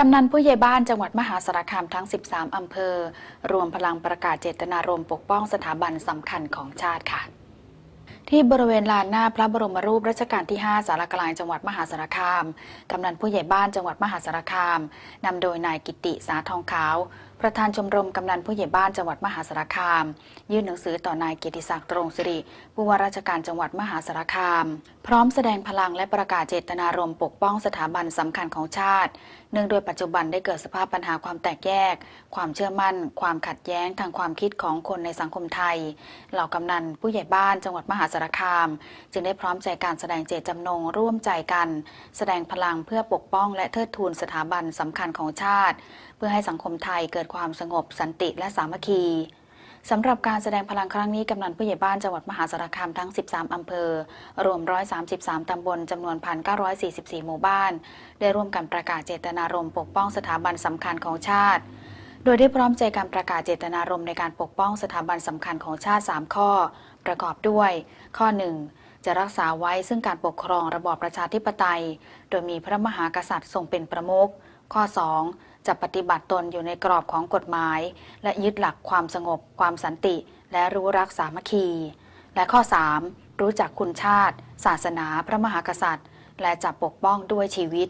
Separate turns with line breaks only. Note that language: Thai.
กำนันผู้ใหญ่บ้านจังหวัดมหาสารคามทั้ง 13 อำเภอ รวมพลังประกาศเจตนารมณ์ปกป้องสถาบันสำคัญของชาติค่ะ ที่บริเวณลานหน้าพระบรมรูปรัชกาลที่ 5 สารกลางจังหวัดมหาสารคาม กำนันผู้ใหญ่บ้านจังหวัดมหาสารคาม นำโดยนายกิติสาทองขาวประธานชมรมกำนันผู้ใหญ่บ้านจังหวัดมหาสารคาม ยื่นหนังสือต่อนายเกียรติศักดิ์ตรงสิริผู้ว่าราชการจังหวัดมหาสารคาม พร้อมแสดงพลังและประกาศเจตนารมณ์ปกป้องสถาบันสำคัญของชาติ เนื่องโดยปัจจุบันได้เกิดสภาพปัญหาความแตกแยก ความเชื่อมั่น ความขัดแย้งทางความคิดของคนในสังคมไทย เหล่ากำนันผู้ใหญ่บ้านจังหวัดมหาสารคาม จึงได้พร้อมใจการแสดงเจตจำนงร่วมใจกัน แสดงพลังเพื่อปกป้องและเทิดทูนสถาบันสำคัญของชาติ เพื่อให้สังคมไทยเกิดความสงบสันติและสามัคคีสำหรับการแสดงพลังครั้งนี้กำนันผู้ใหญ่บ้านจังหวัดมหาสารคามทั้ง 13 อำเภอ รวม 133 ตำบลจำนวน 1,944 หมู่บ้าน ได้ร่วมกันประกาศเจตนารมณ์ปกป้องสถาบันสำคัญของชาติ โดยได้พร้อมใจการประกาศเจตนารมณ์ในการปกป้องสถาบันสำคัญของชาติ 3 ข้อ ประกอบด้วย ข้อ 1 จะรักษาไว้ซึ่งการปกครองระบอบประชาธิปไตย โดยมีพระมหากษัตริย์ทรงเป็นประมุข ข้อ 2 จะปฏิบัติตนอยู่ในกรอบของกฎหมาย และยึดหลักความสงบ ความสันติ และรู้รักสามัคคี และข้อ 3 รู้จักคุณชาติ ศาสนาพระมหากษัตริย์ และจะปกป้องด้วยชีวิต